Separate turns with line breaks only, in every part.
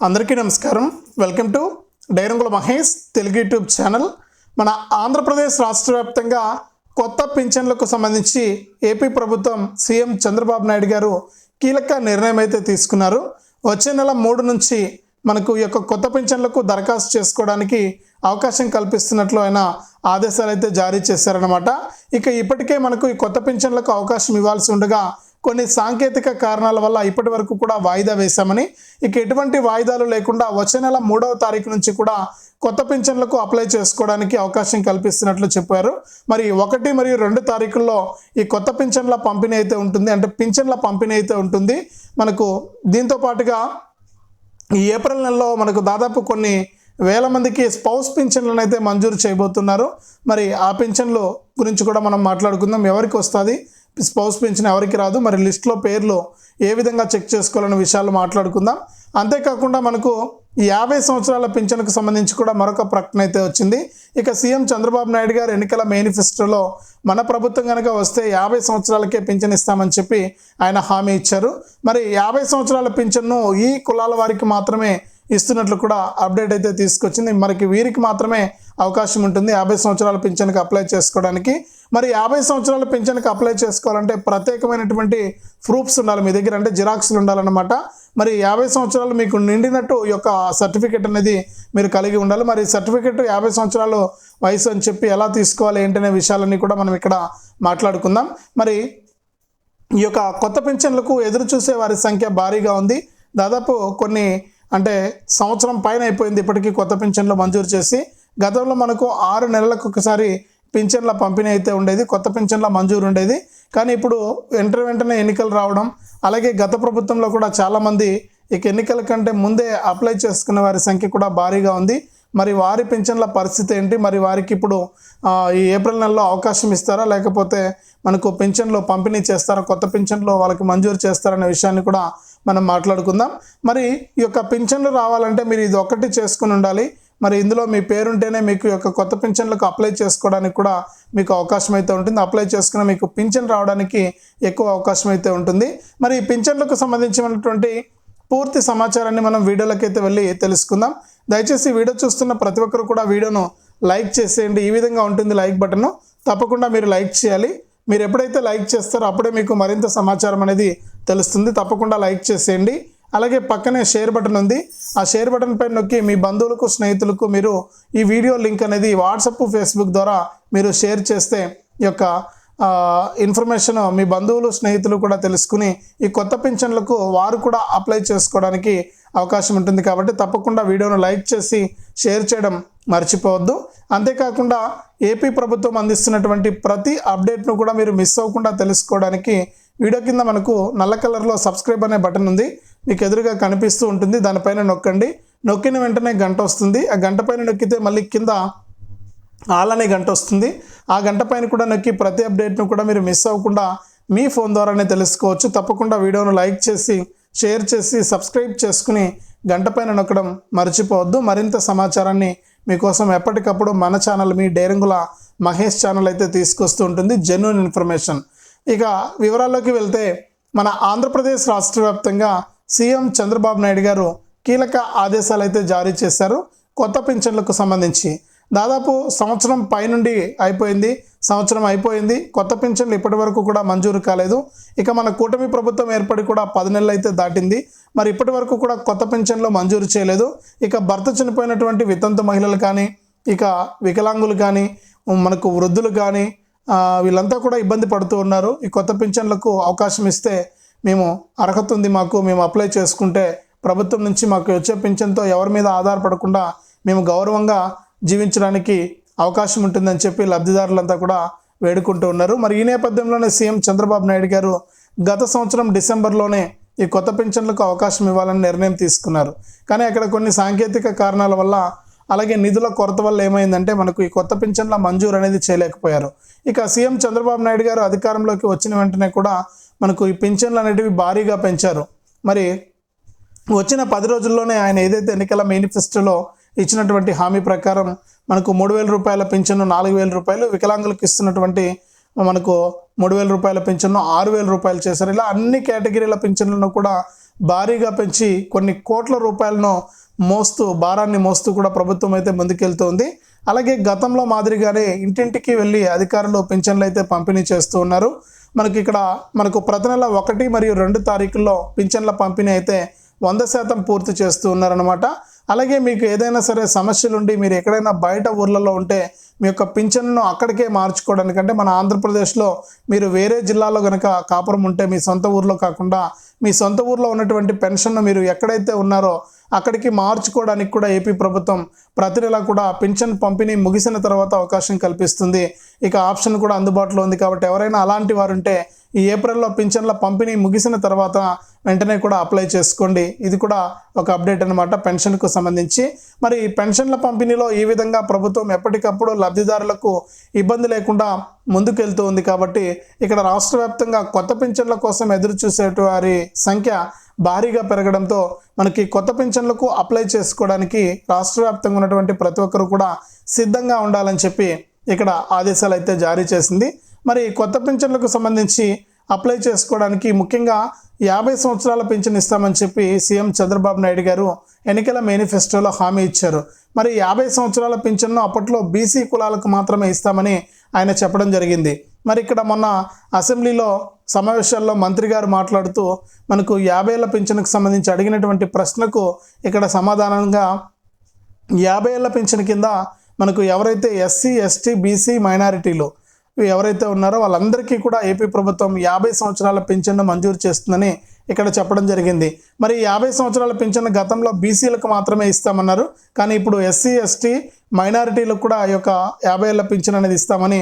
అందరికీ నమస్కారం. Welcome to డైరంగుల Mahesh Telugu YouTube channel. మన ఆంధ్రప్రదేశ్ రాష్ట్ర వ్యాప్తంగా కొత్త పింఛన్లకు సంబంధించి ఏపీ ప్రభుత్వం సీఎం చంద్రబాబు నాయుడు గారు కీలక నిర్ణయం అయితే తీసుకున్నారు. వచ్చే నెల మూడు నుంచి మనకు ఈ యొక్క కొత్త పింఛన్లకు దరఖాస్తు చేసుకోవడానికి అవకాశం కల్పిస్తున్నట్లు ఆయన ఆదేశాలు అయితే జారీ చేశారనమాట ఇక ఇప్పటికే మనకు ఈ కొత్త పింఛన్లకు అవకాశం ఇవ్వాల్సి ఉండగా కొన్ని సాంకేతిక కారణాల వల్ల ఇప్పటి వరకు కూడా వాయిదా వేశామని ఇక ఎటువంటి వాయిదాలు లేకుండా వచ్చే నెల మూడవ తారీఖు నుంచి కూడా కొత్త పింఛన్లకు అప్లై చేసుకోవడానికి అవకాశం కల్పిస్తున్నట్లు చెప్పారు. మరి ఒకటి మరియు రెండు తారీఖుల్లో ఈ కొత్త పింఛన్ల పంపిణీ అయితే ఉంటుంది అంటే పింఛన్ల పంపిణీ అయితే ఉంటుంది. మనకు దీంతో పాటుగా ఈ ఏప్రిల్ నెలలో మనకు దాదాపు కొన్ని వేల మందికి స్పౌస్ పింఛన్లను అయితే మంజూరు చేయబోతున్నారు. మరి ఆ పింఛన్లు గురించి కూడా మనం మాట్లాడుకుందాం. ఎవరికి వస్తుంది? స్పౌస్ పెన్షన్ ఎవరికి రాదు. మరి లిస్ట్లో పేర్లు ఏ విధంగా చెక్ చేసుకోవాలనే విషయాలు మాట్లాడుకుందాం. అంతేకాకుండా మనకు ఈ యాభై సంవత్సరాల పింఛన్కు సంబంధించి కూడా మరొక ప్రకటన అయితే వచ్చింది. ఇక సీఎం చంద్రబాబు నాయుడు గారు ఎన్నికల మేనిఫెస్టోలో మన ప్రభుత్వం కనుక వస్తే యాభై సంవత్సరాలకే పింఛన్ ఇస్తామని చెప్పి ఆయన హామీ ఇచ్చారు. మరి యాభై సంవత్సరాల పింఛన్ను ఈ కులాల వారికి మాత్రమే ఇస్తున్నట్లు కూడా అప్డేట్ అయితే తీసుకొచ్చింది. మనకి వీరికి మాత్రమే అవకాశం ఉంటుంది. యాభై సంవత్సరాల పింఛన్కి అప్లై చేసుకోవడానికి. మరి యాభై సంవత్సరాల పింఛన్కి అప్లై చేసుకోవాలంటే ప్రత్యేకమైనటువంటి ప్రూఫ్స్ ఉండాలి. మీ దగ్గర అంటే జిరాక్స్లు ఉండాలన్నమాట. మరి యాభై సంవత్సరాలు మీకు నిండినట్టు ఈ యొక్క సర్టిఫికేట్ అనేది మీరు కలిగి ఉండాలి. మరి సర్టిఫికేట్ యాభై సంవత్సరాలు వయసు అని చెప్పి ఎలా తీసుకోవాలి ఏంటనే విషయాలన్నీ కూడా మనం ఇక్కడ మాట్లాడుకుందాం. మరి ఈ యొక్క కొత్త పింఛన్లకు ఎదురు చూసే వారి సంఖ్య భారీగా ఉంది. దాదాపు కొన్ని అంటే సంవత్సరం పైన అయిపోయింది ఇప్పటికీ కొత్త పింఛన్లు మంజూరు చేసి గతంలో మనకు ఆరు నెలలకు ఒకసారి పింఛన్ల పంపిణీ అయితే ఉండేది కొత్త పింఛన్ల మంజూరు ఉండేది. కానీ ఇప్పుడు వెంట వెంటనే ఎన్నికలు రావడం అలాగే గత ప్రభుత్వంలో కూడా చాలామంది ఇక ఎన్నికల కంటే ముందే అప్లై చేసుకున్న వారి సంఖ్య కూడా భారీగా ఉంది. మరి వారి పింఛన్ల పరిస్థితి ఏంటి? మరి వారికి ఇప్పుడు ఈ ఏప్రిల్ నెలలో అవకాశం ఇస్తారా? లేకపోతే మనకు పింఛన్లు పంపిణీ చేస్తారా? కొత్త పింఛన్లు వాళ్ళకి మంజూరు చేస్తారనే విషయాన్ని కూడా మనం మాట్లాడుకుందాం. మరి ఈ యొక్క పింఛన్లు రావాలంటే మీరు ఇది ఒకటి చేసుకుని ఉండాలి. మరి ఇందులో మీ పేరుంటేనే మీకు యొక్క కొత్త పింఛన్లకు అప్లై చేసుకోవడానికి కూడా మీకు అవకాశం అయితే ఉంటుంది. అప్లై చేసుకున్న మీకు పింఛన్ రావడానికి ఎక్కువ అవకాశం అయితే ఉంటుంది. మరి ఈ పింఛన్లకు సంబంధించినటువంటి పూర్తి సమాచారాన్ని మనం వీడియోలోకి అయితే వెళ్ళి తెలుసుకుందాం. దయచేసి వీడియో చూస్తున్న ప్రతి ఒక్కరు కూడా వీడియోను లైక్ చేసేయండి. ఈ విధంగా ఉంటుంది లైక్ బటన్ తప్పకుండా మీరు లైక్ చేయాలి. మీరు ఎప్పుడైతే లైక్ చేస్తారో అప్పుడే మీకు మరింత సమాచారం అనేది తెలుస్తుంది. తప్పకుండా లైక్ చేసేయండి. అలాగే పక్కనే షేర్ బటన్ ఉంది. ఆ షేర్ బటన్ పైన నొక్కి మీ బంధువులకు స్నేహితులకు మీరు ఈ వీడియో లింక్ అనేది వాట్సప్ ఫేస్బుక్ ద్వారా మీరు షేర్ చేస్తే ఈ యొక్క ఇన్ఫర్మేషన్ మీ బంధువులు స్నేహితులు కూడా తెలుసుకుని ఈ కొత్త పింఛన్లకు వారు కూడా అప్లై చేసుకోవడానికి అవకాశం ఉంటుంది కాబట్టి తప్పకుండా వీడియోను లైక్ చేసి షేర్ చేయడం మర్చిపోవద్దు. అంతేకాకుండా ఏపీ ప్రభుత్వం అందిస్తున్నటువంటి ప్రతి అప్డేట్ను కూడా మీరు మిస్ అవ్వకుండా తెలుసుకోవడానికి వీడియో కింద మనకు నల్ల కలర్లో సబ్స్క్రైబ్ అనే బటన్ ఉంది. మీకు ఎదురుగా కనిపిస్తూ ఉంటుంది. దానిపైన నొక్కండి. నొక్కిన వెంటనే గంట వస్తుంది. ఆ గంట పైన నొక్కితే మళ్ళీ కింద ఆల్ అనే గంట వస్తుంది. ఆ గంట పైన కూడా నొక్కి ప్రతి అప్డేట్ను కూడా మీరు మిస్ అవ్వకుండా మీ ఫోన్ ద్వారానే తెలుసుకోవచ్చు. తప్పకుండా వీడియోను లైక్ చేసి షేర్ చేసి సబ్స్క్రైబ్ చేసుకుని గంట పైన నొక్కడం మర్చిపోవద్దు. మరింత సమాచారాన్ని మీకోసం ఎప్పటికప్పుడు మన ఛానల్ మీ డేరంగుల మహేష్ ఛానల్ అయితే తీసుకొస్తూ ఉంటుంది. Genuine information. ఇక వివరాల్లోకి వెళ్తే మన ఆంధ్రప్రదేశ్ రాష్ట్ర వ్యాప్తంగా సీఎం చంద్రబాబు నాయుడు గారు కీలక ఆదేశాలు అయితే జారీ చేశారు. కొత్త పింఛన్లకు సంబంధించి దాదాపు సంవత్సరం పైనుండి అయిపోయింది సంవత్సరం అయిపోయింది. కొత్త పింఛన్లు ఇప్పటి వరకు కూడా మంజూరు కాలేదు. ఇక మన కూటమి ప్రభుత్వం ఏర్పడి కూడా పది నెలలు అయితే దాటింది. మరి ఇప్పటి వరకు కూడా కొత్త పింఛన్లు మంజూరు చేయలేదు. ఇక భర్త చనిపోయినటువంటి వితంతు మహిళలు కానీ ఇక వికలాంగులు కానీ మనకు వృద్ధులు కానీ వీళ్ళంతా కూడా ఇబ్బంది పడుతూ ఉన్నారు. ఈ కొత్త పింఛన్లకు అవకాశం ఇస్తే మేము అర్హత ఉంది మాకు మేము అప్లై చేసుకుంటే ప్రభుత్వం నుంచి మాకు వచ్చే పింఛన్తో ఎవరి మీద ఆధారపడకుండా మేము గౌరవంగా జీవించడానికి అవకాశం ఉంటుందని చెప్పి లబ్ధిదారులంతా కూడా వేడుకుంటూ ఉన్నారు. మరి ఈ నేపథ్యంలోనే సీఎం చంద్రబాబు నాయుడు గారు గత సంవత్సరం డిసెంబర్లోనే ఈ కొత్త పింఛన్లకు అవకాశం ఇవ్వాలని నిర్ణయం తీసుకున్నారు. కానీ అక్కడ కొన్ని సాంకేతిక కారణాల వల్ల అలాగే నిధుల కొరత వల్ల ఏమైందంటే మనకు ఈ కొత్త పింఛన్ల మంజూరు అనేది చేయలేకపోయారు. ఇక సీఎం చంద్రబాబు నాయుడు గారు అధికారంలోకి వచ్చిన వెంటనే కూడా మనకు ఈ పింఛన్లు అనేటివి భారీగా పెంచారు. మరి వచ్చిన పది రోజుల్లోనే ఆయన ఏదైతే ఎన్నికల మేనిఫెస్టోలో ఇచ్చినటువంటి హామీ ప్రకారం మనకు మూడు వేల రూపాయల పింఛను నాలుగు వేల రూపాయలు వికలాంగులకు ఇస్తున్నటువంటి మనకు మూడు వేల రూపాయల పింఛన్ను ఆరు వేల రూపాయలు చేశారు. ఇలా అన్ని కేటగిరీల పింఛన్లను కూడా భారీగా పెంచి కొన్ని కోట్ల రూపాయలను మోస్తూ భారాన్ని మోస్తూ కూడా ప్రభుత్వం అయితే ముందుకెళ్తోంది. అలాగే గతంలో మాదిరిగానే ఇంటింటికి వెళ్ళి అధికారులు పింఛన్లు అయితే పంపిణీ చేస్తూ ఉన్నారు. మనకి ఇక్కడ మనకు ప్రతి నెల ఒకటి మరియు రెండు తారీఖుల్లో పింఛన్ల పంపిణీ అయితే వంద శాతం పూర్తి చేస్తూ ఉన్నారనమాట అలాగే మీకు ఏదైనా సరే సమస్యలు ఉండి మీరు ఎక్కడైనా బయట ఊర్లలో ఉంటే మీ యొక్క పింఛన్ను అక్కడికే మార్చుకోవడానికంటే మన ఆంధ్రప్రదేశ్లో మీరు వేరే జిల్లాలో కనుక కాపురం ఉంటే మీ సొంత ఊర్లో కాకుండా మీ సొంత ఊర్లో ఉన్నటువంటి పెన్షన్ను మీరు ఎక్కడైతే ఉన్నారో అక్కడికి మార్చుకోవడానికి కూడా ఏపీ ప్రభుత్వం ప్రతి నెల కూడా పింఛన్ పంపిణీ ముగిసిన తర్వాత అవకాశం కల్పిస్తుంది. ఇక ఆప్షన్ కూడా అందుబాటులో ఉంది కాబట్టి ఎవరైనా అలాంటి వారు ఉంటే ఈ ఏప్రిల్లో పింఛన్ల పంపిణీ ముగిసిన తర్వాత వెంటనే కూడా అప్లై చేసుకోండి. ఇది కూడా ఒక అప్డేట్ అనమాట పెన్షన్కు సంబంధించి. మరి ఈ పెన్షన్ల పంపిణీలో ఈ విధంగా ప్రభుత్వం ఎప్పటికప్పుడు లబ్ధిదారులకు ఇబ్బంది లేకుండా ముందుకెళ్తూ ఉంది కాబట్టి ఇక్కడ రాష్ట్ర వ్యాప్తంగా కొత్త పింఛన్ల కోసం ఎదురు చూసే వారి సంఖ్య భారీగా పెరగడంతో మనకి కొత్త పింఛన్లకు అప్లై చేసుకోవడానికి రాష్ట్ర వ్యాప్తంగా ఉన్నటువంటి ప్రతి ఒక్కరు కూడా సిద్ధంగా ఉండాలని చెప్పి ఇక్కడ ఆదేశాలు అయితే జారీ చేసింది. మరి కొత్త పింఛన్లకు సంబంధించి అప్లై చేసుకోవడానికి ముఖ్యంగా యాభై సంవత్సరాల పింఛన్ ఇస్తామని చెప్పి సీఎం చంద్రబాబు నాయుడు గారు ఎన్నికల మేనిఫెస్టోలో హామీ ఇచ్చారు. మరి యాభై సంవత్సరాల పింఛన్ను అప్పట్లో బీసీ కులాలకు మాత్రమే ఇస్తామని ఆయన చెప్పడం జరిగింది. మరి ఇక్కడ మొన్న అసెంబ్లీలో సమావేశాల్లో మంత్రి గారు మాట్లాడుతూ మనకు యాభై పింఛన్కు సంబంధించి అడిగినటువంటి ప్రశ్నకు ఇక్కడ సమాధానంగా యాభై ఏళ్ళ పింఛన్ కింద మనకు ఎవరైతే ఎస్సీ ఎస్టీ బీసీ మైనారిటీలు ఎవరైతే ఉన్నారో వాళ్ళందరికీ కూడా ఏపీ ప్రభుత్వం యాభై సంవత్సరాల పింఛన్ను మంజూరు చేస్తుందని ఇక్కడ చెప్పడం జరిగింది. మరి యాభై సంవత్సరాల పింఛన్ గతంలో బీసీలకు మాత్రమే ఇస్తామన్నారు. కానీ ఇప్పుడు ఎస్సీ ఎస్టీ మైనారిటీలకు కూడా ఈ యొక్క యాభై ఏళ్ళ పింఛన్ అనేది ఇస్తామని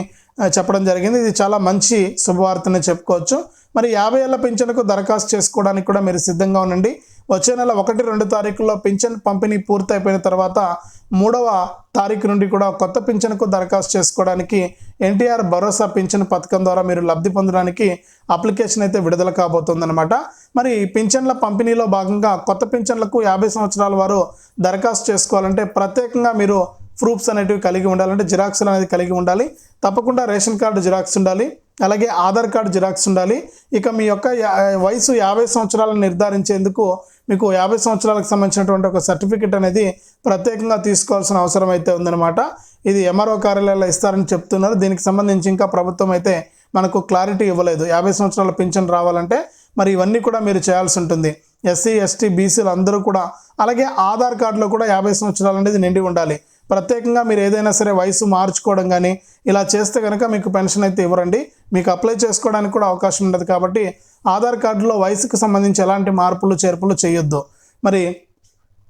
చెప్పడం జరిగింది. ఇది చాలా మంచి శుభవార్తనే చెప్పుకోవచ్చు. మరి యాభై ఏళ్ళ పింఛన్కు దరఖాస్తు చేసుకోవడానికి కూడా మీరు సిద్ధంగా ఉండండి. వచ్చే నెల ఒకటి రెండు తారీఖుల్లో పింఛన్ పంపిణీ పూర్తయిపోయిన తర్వాత మూడవ తారీఖు నుండి కూడా కొత్త పింఛన్కు దరఖాస్తు చేసుకోవడానికి ఎన్టీఆర్ భరోసా పింఛన్ పథకం ద్వారా మీరు లబ్ధి పొందడానికి అప్లికేషన్ అయితే విడుదల కాబోతుందన్నమాట. మరి ఈ పింఛన్ల పంపిణీలో భాగంగా కొత్త పింఛన్లకు యాభై సంవత్సరాల వారు దరఖాస్తు చేసుకోవాలంటే ప్రత్యేకంగా మీరు ప్రూఫ్స్ అనేటివి కలిగి ఉండాలంటే జిరాక్స్లు అనేది కలిగి ఉండాలి. తప్పకుండా రేషన్ కార్డు జిరాక్స్ ఉండాలి. అలాగే ఆధార్ కార్డు జిరాక్స్ ఉండాలి. ఇక మీ యొక్క వయసు యాభై సంవత్సరాలను నిర్ధారించేందుకు మీకు యాభై సంవత్సరాలకు సంబంధించినటువంటి ఒక సర్టిఫికెట్ అనేది ప్రత్యేకంగా తీసుకోవాల్సిన అవసరం అయితే ఉందన్నమాట. ఇది ఎంఆర్ఓ కార్యాలయాల్లో ఇస్తారని చెప్తున్నారు. దీనికి సంబంధించి ఇంకా ప్రభుత్వం అయితే మనకు క్లారిటీ ఇవ్వలేదు. యాభై సంవత్సరాల పింఛన్ రావాలంటే మరి ఇవన్నీ కూడా మీరు చేయాల్సి ఉంటుంది. ఎస్సీ ఎస్టీ బీసీలు అందరూ కూడా అలాగే ఆధార్ కార్డులో కూడా యాభై సంవత్సరాలు అనేది నిండి ఉండాలి. ప్రత్యేకంగా మీరు ఏదైనా సరే వయసు మార్చుకోవడం కానీ ఇలా చేస్తే కనుక మీకు పెన్షన్ అయితే ఇవ్వరండి. మీకు అప్లై చేసుకోవడానికి కూడా అవకాశం ఉండదు కాబట్టి ఆధార్ కార్డులో వయసుకు సంబంధించి ఎలాంటి మార్పులు చేర్పులు చేయొద్దు. మరి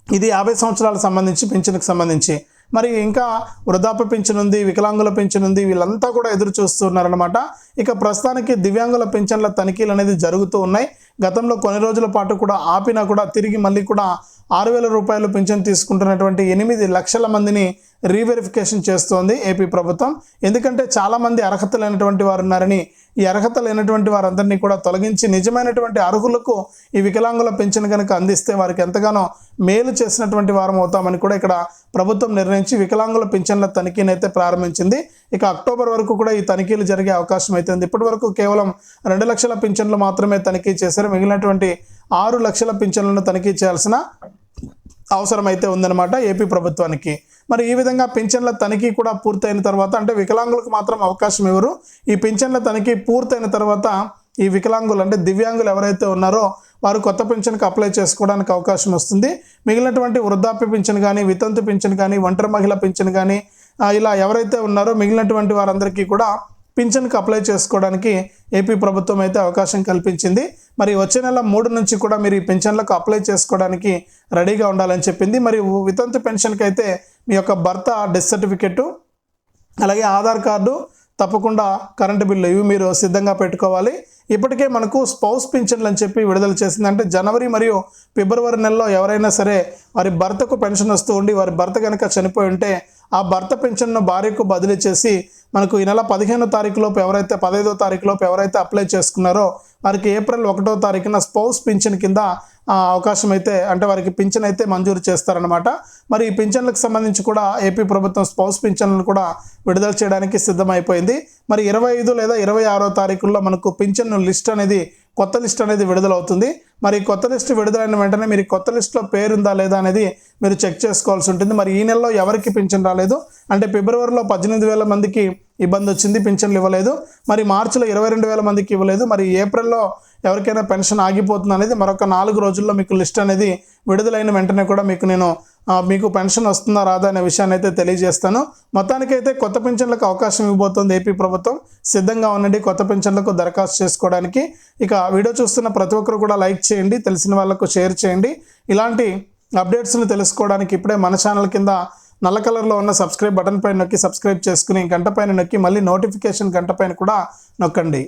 ఇది యాభై సంవత్సరాలకు సంబంధించి పింఛన్కి సంబంధించి. మరి ఇంకా వృద్ధాప్య పింఛన్ ఉంది వికలాంగుల పింఛన్ ఉంది వీళ్ళంతా కూడా ఎదురు చూస్తున్నారనమాట ఇక ప్రస్తుతానికి దివ్యాంగుల పింఛన్ల తనిఖీలు అనేది జరుగుతూ ఉన్నాయి. గతంలో కొన్ని రోజుల పాటు కూడా ఆపినా కూడా తిరిగి మళ్ళీ కూడా ఆరు వేల రూపాయలు పింఛన్ తీసుకుంటున్నటువంటి ఎనిమిది లక్షల మందిని రీవెరిఫికేషన్ చేస్తోంది ఏపీ ప్రభుత్వం. ఎందుకంటే చాలామంది అర్హత లేనటువంటి వారు ఉన్నారని ఈ అర్హత లేనటువంటి వారందరినీ కూడా తొలగించి నిజమైనటువంటి అర్హులకు ఈ వికలాంగుల పెన్షన్ కనుక అందిస్తే వారికి ఎంతగానో మేలు చేసినటువంటి వారం అవుతామని కూడా ఇక్కడ ప్రభుత్వం నిర్ణయించి వికలాంగుల పింఛన్ల తనిఖీని అయితే ప్రారంభించింది. ఇక అక్టోబర్ వరకు కూడా ఈ తనిఖీలు జరిగే అవకాశం అయితే ఉంది. ఇప్పటి వరకు కేవలం రెండు లక్షల పింఛన్లు మాత్రమే తనిఖీ చేశారు. మిగిలినటువంటి ఆరు లక్షల పింఛన్లను తనిఖీ చేయాల్సిన అవసరమైతే ఉందన్నమాట ఏపీ ప్రభుత్వానికి. మరి ఈ విధంగా పింఛన్ల తనిఖీ కూడా పూర్తయిన తర్వాత అంటే వికలాంగులకు మాత్రం అవకాశం ఇవ్వరు. ఈ పింఛన్ల తనిఖీ పూర్తయిన తర్వాత ఈ వికలాంగులు అంటే దివ్యాంగులు ఎవరైతే ఉన్నారో వారు కొత్త పింఛన్కి అప్లై చేసుకోవడానికి అవకాశం వస్తుంది. మిగిలినటువంటి వృద్ధాప్య పింఛన్ కానీ వితంతు పింఛన్ కానీ ఒంటరి మహిళ పింఛన్ కానీ ఇలా ఎవరైతే ఉన్నారో మిగిలినటువంటి వారందరికీ కూడా పింఛన్కి అప్లై చేసుకోవడానికి ఏపీ ప్రభుత్వం అయితే అవకాశం కల్పించింది. మరి వచ్చే నెల మూడు నుంచి కూడా మీరు ఈ పెన్షన్లకు అప్లై చేసుకోవడానికి రెడీగా ఉండాలని చెప్పింది. మరి వితంతు పెన్షన్కి అయితే మీ యొక్క భర్త డెత్ సర్టిఫికెట్ అలాగే ఆధార్ కార్డు తప్పకుండా కరెంటు బిల్లు ఇవి మీరు సిద్ధంగా పెట్టుకోవాలి. ఇప్పటికే మనకు స్పౌస్ పింఛన్లు అని చెప్పి విడుదల చేసింది. అంటే జనవరి మరియు ఫిబ్రవరి నెలలో ఎవరైనా సరే వారి భర్తకు పెన్షన్ వస్తూ ఉండి వారి భర్త కనుక చనిపోయి ఉంటే ఆ భర్త పెన్షన్ను భార్యకు బదిలీ చేసి మనకు ఈ నెల పదిహేనో తారీఖులోపు ఎవరైతే పదహైదో తారీఖులోపు ఎవరైతే అప్లై చేసుకున్నారో వారికి ఏప్రిల్ ఒకటో తారీఖున స్పౌస్ పింఛన్ కింద అవకాశం అయితే అంటే వారికి పింఛన్ అయితే మంజూరు చేస్తారనమాట మరి ఈ పింఛన్లకు సంబంధించి కూడా ఏపీ ప్రభుత్వం స్పౌస్ పింఛన్లను కూడా విడుదల చేయడానికి సిద్ధమైపోయింది. మరి ఇరవై ఐదు లేదా ఇరవై ఆరో తారీఖుల్లో మనకు పింఛన్ లిస్ట్ అనేది కొత్త లిస్ట్ అనేది విడుదలవుతుంది. మరి కొత్త లిస్ట్ విడుదలైన వెంటనే మీరు కొత్త లిస్ట్లో పేరుందా లేదా అనేది మీరు చెక్ చేసుకోవాల్సి ఉంటుంది. మరి ఈ నెలలో ఎవరికి పింఛన్ రాలేదు? అంటే ఫిబ్రవరిలో పద్దెనిమిది వేల మందికి ఇబ్బంది వచ్చింది పింఛన్లు ఇవ్వలేదు. మరి మార్చిలో ఇరవై రెండు వేల మందికి ఇవ్వలేదు. మరి ఏప్రిల్లో ఎవరికైనా పెన్షన్ ఆగిపోతుంది అనేది మరొక నాలుగు రోజుల్లో మీకు లిస్ట్ అనేది విడుదలైన వెంటనే కూడా మీకు నేను మీకు పెన్షన్ వస్తుందా రాదా అనే విషయాన్ని అయితే తెలియజేస్తాను. మొత్తానికైతే కొత్త పెన్షన్లకు అవకాశం ఇవ్వబోతోంది ఏపీ ప్రభుత్వం. సిద్ధంగా ఉండండి కొత్త పెన్షన్లకు దరఖాస్తు చేసుకోవడానికి. ఇక వీడియో చూస్తున్న ప్రతి ఒక్కరు కూడా లైక్ చేయండి తెలిసిన వాళ్ళకు షేర్ చేయండి. ఇలాంటి అప్డేట్స్ని తెలుసుకోవడానికి ఇప్పుడే మన ఛానల్ కింద నల్ల కలర్లో ఉన్న సబ్స్క్రైబ్ బటన్ పైన నొక్కి సబ్స్క్రైబ్ చేసుకుని గంట పైన నొక్కి మళ్ళీ నోటిఫికేషన్ గంట పైన కూడా నొక్కండి.